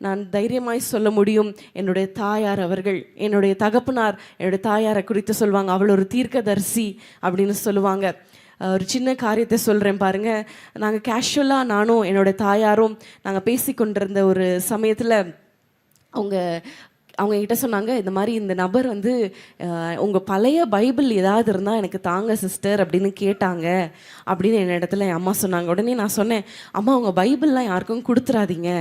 நான் தைரியமாய் சொல்ல முடியும். என்னுடைய தாயார் அவர்கள் என்னுடைய தகப்பனார் என்னுடைய தாயாரை குறித்து சொல்லுவாங்க. அவள் ஒரு தீர்க்கதரிசி அப்படின்னு சொல்லுவாங்க. ஒரு சின்ன காரியத்தை சொல்கிறேன் பாருங்க. நாங்கள் கேஷுவலாக நானும் என்னோட தாயாரும் நாங்கள் பேசி கொண்டிருந்த ஒரு சமயத்தில் அவங்க அவங்க கிட்ட சொன்னாங்க இந்த மாதிரி இந்த நபர் வந்து உங்கள் பழைய பைபிள் ஏதாவது இருந்தால் எனக்கு தாங்க சிஸ்டர் அப்படின்னு கேட்டாங்க. அப்படின்னு என் இடத்துல என் அம்மா சொன்னாங்க. உடனே நான் சொன்னேன் அம்மா உங்கள் பைபிள்லாம் யாருக்கும் கொடுத்துறாதீங்க.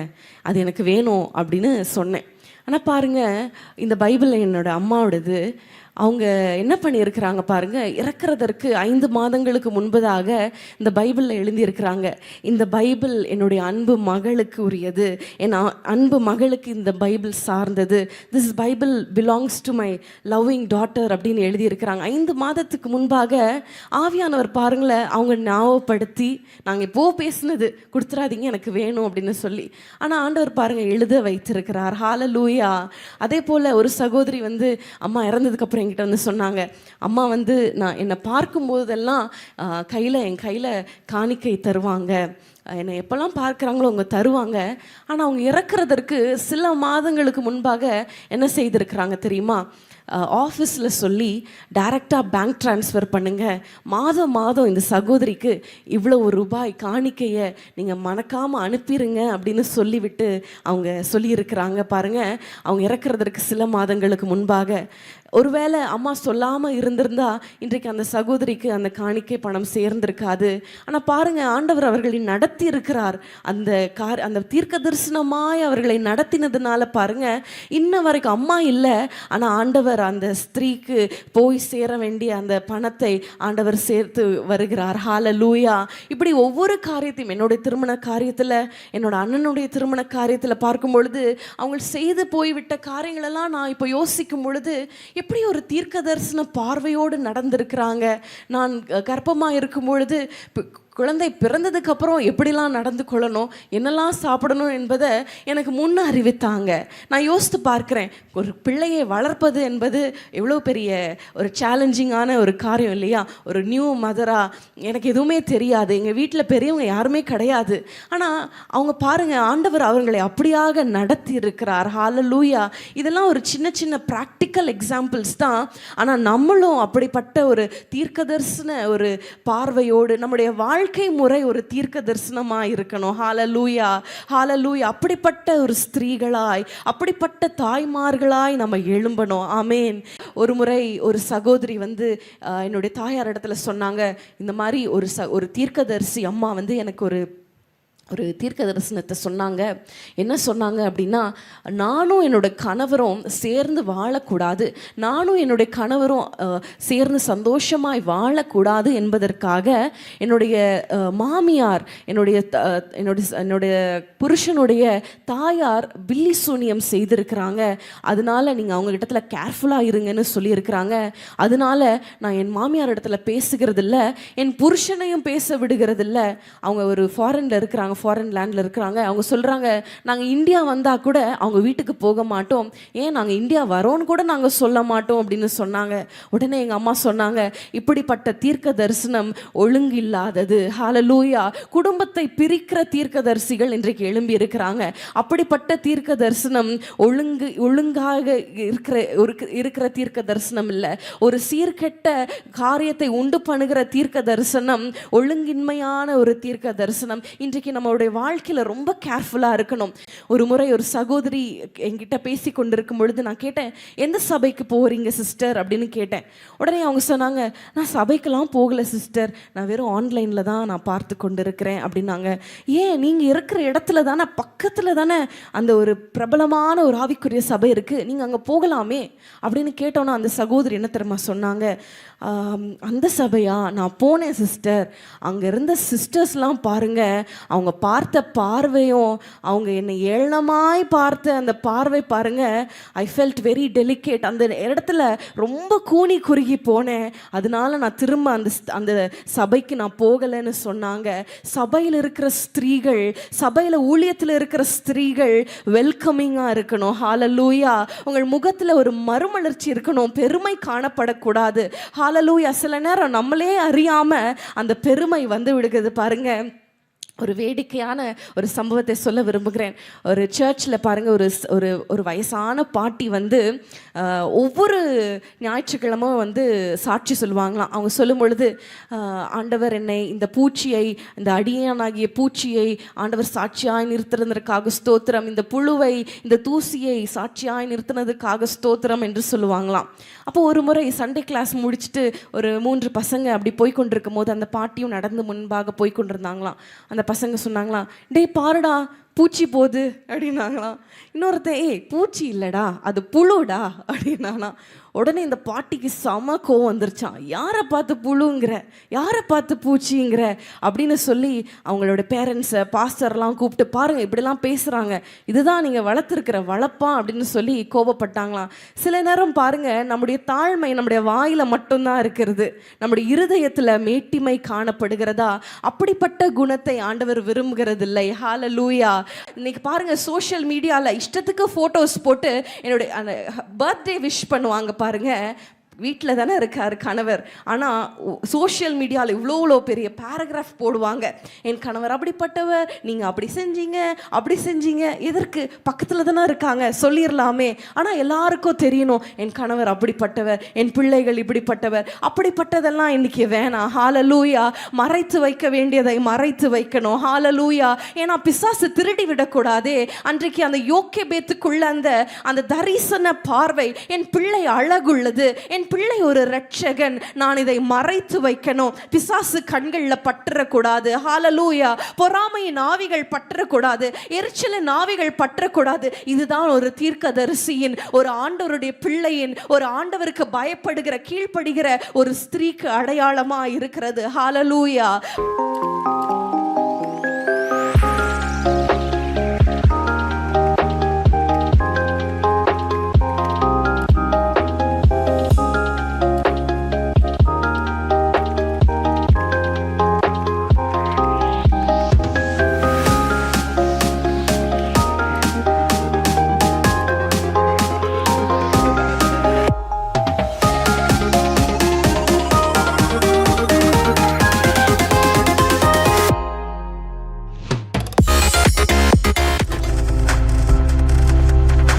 அது எனக்கு வேணும் அப்படின்னு சொன்னேன். ஆனால் பாருங்க இந்த பைபிள் என்னோட அம்மாவோடது அவங்க என்ன பண்ணியிருக்கிறாங்க பாருங்க இறக்குறதற்கு ஐந்து மாதங்களுக்கு முன்பதாக இந்த பைபிளில் எழுதியிருக்கிறாங்க. இந்த பைபிள் என்னுடைய அன்பு மகளுக்கு உரியது. என் அன்பு மகளுக்கு இந்த பைபிள் சார்ந்தது. This Bible belongs to my loving daughter அப்படின்னு எழுதியிருக்கிறாங்க. ஐந்து மாதத்துக்கு முன்பாக ஆவியானவர் பாருங்களேன் அவங்க ஞாபகப்படுத்தி நாங்கள் இப்போ பேசுனது கொடுத்துறாதீங்க எனக்கு வேணும் அப்படின்னு சொல்லி. ஆனால் ஆண்டவர் பாருங்கள் எழுத வைத்திருக்கிறார். ஹாலலூயா அதே போல் ஒரு சகோதரி வந்து அம்மா இறந்ததுக்கப்புறம் என்கிட்ட வந்து சொன்னாங்க அம்மா வந்து நான் என்னை பார்க்கும்போதெல்லாம் கையில் என் கையில் காணிக்கை தருவாங்க. என்னை எப்போல்லாம் பார்க்குறாங்களோ அவங்க தருவாங்க. ஆனால் அவங்க இறக்குறதற்கு சில மாதங்களுக்கு முன்பாக என்ன செய்திருக்கிறாங்க தெரியுமா? ஆஃபீஸில் சொல்லி டைரெக்டாக பேங்க் ட்ரான்ஸ்ஃபர் பண்ணுங்கள் மாதம் மாதம் இந்த சகோதரிக்கு இவ்வளோ ஒரு ரூபாய் காணிக்கையை நீங்கள் மணக்காமல் அனுப்பிடுங்க அப்படின்னு சொல்லிவிட்டு அவங்க சொல்லியிருக்கிறாங்க பாருங்கள் அவங்க இறக்குறதற்கு சில மாதங்களுக்கு முன்பாக. ஒருவேளை அம்மா சொல்லாமல் இருந்திருந்தா இன்றைக்கு அந்த சகோதரிக்கு அந்த காணிக்கை பணம் சேர்ந்திருக்காது. ஆனால் பாருங்கள் ஆண்டவர் அவர்களை நடத்தி இருக்கிறார் அந்த கார் அந்த தீர்க்க தரிசனமாய் அவர்களை நடத்தினதுனால பாருங்கள் இன்ன வரைக்கும் அம்மா இல்லை ஆனால் ஆண்டவர் அந்த ஸ்திரீக்கு போய் சேர வேண்டிய அந்த பணத்தை ஆண்டவர் சேர்த்து வருகிறார். ஹால லூயா இப்படி ஒவ்வொரு காரியத்தையும் என்னுடைய திருமண காரியத்தில் என்னோட அண்ணனுடைய திருமண காரியத்தில் பார்க்கும் பொழுது அவங்க செய்து போய்விட்ட காரியங்களெல்லாம் நான் இப்போ யோசிக்கும் பொழுது எப்படி ஒரு தீர்க்க தரிசன பார்வையோடு நடந்திருக்கிறாங்க. நான் கர்ப்பமாக இருக்கும் பொழுது குழந்தை பிறந்ததுக்கு அப்புறம் எப்படிலாம் நடந்து கொள்ளணும் என்னெல்லாம் சாப்பிடணும் என்பதை எனக்கு முன்ன அறிவித்தாங்க. நான் யோசித்து பார்க்குறேன் ஒரு பிள்ளையை வளர்ப்பது என்பது எவ்வளோ பெரிய ஒரு சேலஞ்சிங்கான ஒரு காரியம் இல்லையா? ஒரு நியூ மதராக எனக்கு எதுவுமே தெரியாது. எங்கள் வீட்டில் பெரியவங்க யாருமே கிடையாது. ஆனால் அவங்க பாருங்கள் ஆண்டவர் அவர்களை அப்படியாக நடத்தி இருக்கிறார். ஹால லூயா இதெல்லாம் ஒரு சின்ன சின்ன ப்ராக்டிக்கல் எக்ஸாம்பிள்ஸ் தான். ஆனால் நம்மளும் அப்படிப்பட்ட ஒரு தீர்க்கதர்சன ஒரு பார்வையோடு நம்முடைய வாழ்க்கை முறை ஒரு தீர்க்க தரிசனமாக இருக்கணும். ஹாலலூயா ஹாலலூயா அப்படிப்பட்ட ஒரு ஸ்திரீகளாய் அப்படிப்பட்ட தாய்மார்களாய் நம்ம எழும்பணும். ஆமேன் ஒரு முறை ஒரு சகோதரி வந்து என்னுடைய தாயார் இடத்துல சொன்னாங்க இந்த மாதிரி ஒரு ச ஒரு தீர்க்கதரிசி அம்மா வந்து எனக்கு ஒரு ஒரு தீர்க்க தரிசனத்தை சொன்னாங்க. என்ன சொன்னாங்க அப்படின்னா நானும் என்னோட கணவரும் சேர்ந்து வாழக்கூடாது. நானும் என்னுடைய கணவரும் சேர்ந்து சந்தோஷமாய் வாழக்கூடாது என்பதற்காக என்னுடைய மாமியார் என்னுடைய த- என்னுடைய என்னுடைய புருஷனுடைய தாயார் பில்லி சூனியம் செய்திருக்கிறாங்க. அதனால நீங்கள் அவங்க இடத்துல கேர்ஃபுல்லாக இருங்கன்னு சொல்லியிருக்கிறாங்க. அதனால நான் என் மாமியார் இடத்துல பேசுகிறதில்ல. என் புருஷனையும் பேச விடுகிறதில்ல. அவங்க ஒரு ஃபாரினில் இருக்கிறாங்க. ஃபாரின் லேண்டில் இருக்கிறாங்க. அவங்க சொல்கிறாங்க நாங்கள் இந்தியா வந்தால் கூட அவங்க வீட்டுக்கு போக மாட்டோம். ஏன் நாங்கள் இந்தியா வரோன்னு கூட நாங்கள் சொல்ல மாட்டோம் அப்படின்னு சொன்னாங்க. உடனே எங்கள் அம்மா சொன்னாங்க இப்படிப்பட்ட தீர்க்க தரிசனம் ஒழுங்கு இல்லாதது ஹாலலூயா குடும்பத்தை பிரிக்கிற தீர்க்க தரிசிகள் இன்றைக்கு எழும்பி இருக்கிறாங்க. அப்படிப்பட்ட தீர்க்க தரிசனம் ஒழுங்கு ஒழுங்காக இருக்கிற ஒரு இருக்கிற தீர்க்க தரிசனம் இல்லை. ஒரு சீர்கெட்ட காரியத்தை உண்டு பண்ணுகிற தீர்க்க தரிசனம் ஒழுங்கின்மையான ஒரு தீர்க்க தரிசனம். இன்றைக்கு நம்ம நம்மளுடைய வாழ்க்கையில் ரொம்ப கேர்ஃபுல்லாக இருக்கணும். ஒரு முறை ஒரு சகோதரி என்கிட்ட பேசி கொண்டிருக்கும் பொழுது நான் கேட்டேன் எந்த சபைக்கு போகிறீங்க சிஸ்டர் அப்படின்னு கேட்டேன். உடனே அவங்க சொன்னாங்க நான் சபைக்கெல்லாம் போகல சிஸ்டர் நான் வெறும் ஆன்லைனில் தான் நான் பார்த்து கொண்டிருக்கிறேன் அப்படின்னாங்க. ஏன்? நீங்கள் இருக்கிற இடத்துல தானே பக்கத்தில் தானே அந்த ஒரு பிரபலமான ஒரு ஆவிக்குரிய சபை இருக்குது நீங்கள் அங்கே போகலாமே அப்படின்னு கேட்டோன்னா அந்த சகோதரி என்ன தெரியுமா சொன்னாங்க அந்த சபையா? நான் போனேன் சிஸ்டர் அங்கே இருந்த சிஸ்டர்ஸ்லாம் பாருங்கள் அவங்க பார்த்த பார்வையும் அவங்க என்னை ஏளனமாய் பார்த்த அந்த பார்வை பாருங்க ஐ ஃபெல்ட் வெரி டெலிகேட் அந்த இடத்துல ரொம்ப கூனி குறுகி போனேன். அதனால நான் திரும்ப அந்த ஸ்- அந்த சபைக்கு நான் போகலைன்னு சொன்னாங்க. சபையில் இருக்கிற ஸ்திரீகள் சபையில் ஊழியத்தில் இருக்கிற ஸ்திரீகள் வெல்கமிங்காக இருக்கணும். ஹாலலூயா உங்கள் முகத்தில் ஒரு மறுமலர்ச்சி இருக்கணும். பெருமை காணப்படக்கூடாது. ஹாலலூயா சில நேரம் நம்மளே அறியாமல் அந்த பெருமை வந்து விடுகிறது பாருங்கள் ஒரு வேடிக்கையான ஒரு சம்பவத்தை சொல்ல விரும்புகிறேன். ஒரு சர்ச்சில் பாருங்கள் ஒரு ஸ்- ஒரு ஒரு வயசான பாட்டி வந்து ஒவ்வொரு ஞாயிற்றுக்கிழமும் வந்து சாட்சி சொல்லுவாங்களாம். அவங்க சொல்லும் பொழுது ஆண்டவர் என்னை இந்த பூச்சியை இந்த அடியானாகிய பூச்சியை ஆண்டவர் சாட்சியாய் நிறுத்தினதற்காக ஸ்தோத்திரம். இந்த புழுவை இந்த தூசியை சாட்சியாய் நிறுத்தினதற்காக ஸ்தோத்திரம் என்று சொல்லுவாங்களாம். அப்போ ஒரு முறை சண்டே கிளாஸ் முடிச்சுட்டு ஒரு மூன்று பசங்க அப்படி போய் கொண்டிருக்கும் போது அந்த பாட்டியும் நடந்து முன்பாக போய் கொண்டிருந்தாங்களாம். அந்த பசங்க சொன்னாங்களாம் டேய் பாருடா பூச்சி போகுது அப்படின்னாங்களாம். இன்னொருத்தன் ஏய் பூச்சி இல்லைடா அது புழுடா அப்படின்னானா உடனே இந்த பாட்டிக்கு செம கோவம் வந்துருச்சான் யாரை பார்த்து புழுங்கிற? யாரை பார்த்து பூச்சிங்கிற? அப்படின்னு சொல்லி அவங்களோட பேரண்ட்ஸை பாஸ்டர்லாம் கூப்பிட்டு பாருங்கள் இப்படிலாம் பேசுகிறாங்க இதுதான் நீங்கள் வளர்த்துருக்கிற வளர்ப்பா அப்படின்னு சொல்லி கோபப்பட்டாங்களாம் சில நேரம் பாருங்கள் நம்முடைய தாழ்மை நம்முடைய வாயில் மட்டும்தான் இருக்கிறது. நம்முடைய இருதயத்தில் மேட்டிமை காணப்படுகிறதா? அப்படிப்பட்ட குணத்தை ஆண்டவர் விரும்புகிறது இல்லை ஹால லூயா இன்னைக்கு பாருங்க சோஷியல் மீடியாவில் இஷ்டத்துக்கு ஃபோட்டோஸ் போட்டு என்னுடைய அந்த பர்த்டே விஷ் பண்ணுவாங்க பாருங்க. வீட்டில் தானே இருக்கார் கணவர். ஆனால் சோஷியல் மீடியாவில் இவ்வளோ இவ்வளோ பெரிய பேராகிராஃப் போடுவாங்க. என் கணவர் அப்படிப்பட்டவர் நீங்கள் அப்படி செஞ்சீங்க அப்படி செஞ்சீங்க எதற்கு? பக்கத்தில் தானே இருக்காங்க சொல்லிடலாமே ஆனால் எல்லாருக்கும் தெரியணும் என் கணவர் அப்படிப்பட்டவர் என் பிள்ளைகள் இப்படிப்பட்டவர் அப்படிப்பட்டதெல்லாம் இன்றைக்கி வேணாம். ஹாலலூயா மறைத்து வைக்க வேண்டியதை மறைத்து வைக்கணும். ஹாலலூயா ஏன்னா பிசாசு திருடி விடக்கூடாதே. அன்றைக்கு அந்த யோக்கிய பேத்துக்குள்ள அந்த அந்த தரிசன பார்வை என் பிள்ளை அழகுள்ளது என் பிள்ளை ஒரு ரட்சகன் நான் இதை மறைத்து வைக்கணும். பிசாசு கண்களில் பற்றக்கூடாது. ஹாலலூயா பொறாமையின் ஆவிகள் பற்றக்கூடாது. எரிச்சலின் ஆவிகள் பற்றக்கூடாது. இதுதான் ஒரு தீர்க்கதரிசியின் ஒரு ஆண்டவருடைய பிள்ளையின் ஒரு ஆண்டவருக்கு பயப்படுகிற கீழ்ப்படுகிற ஒரு ஸ்திரீக்கு அடையாளமாக இருக்கிறது. ஹாலலூயா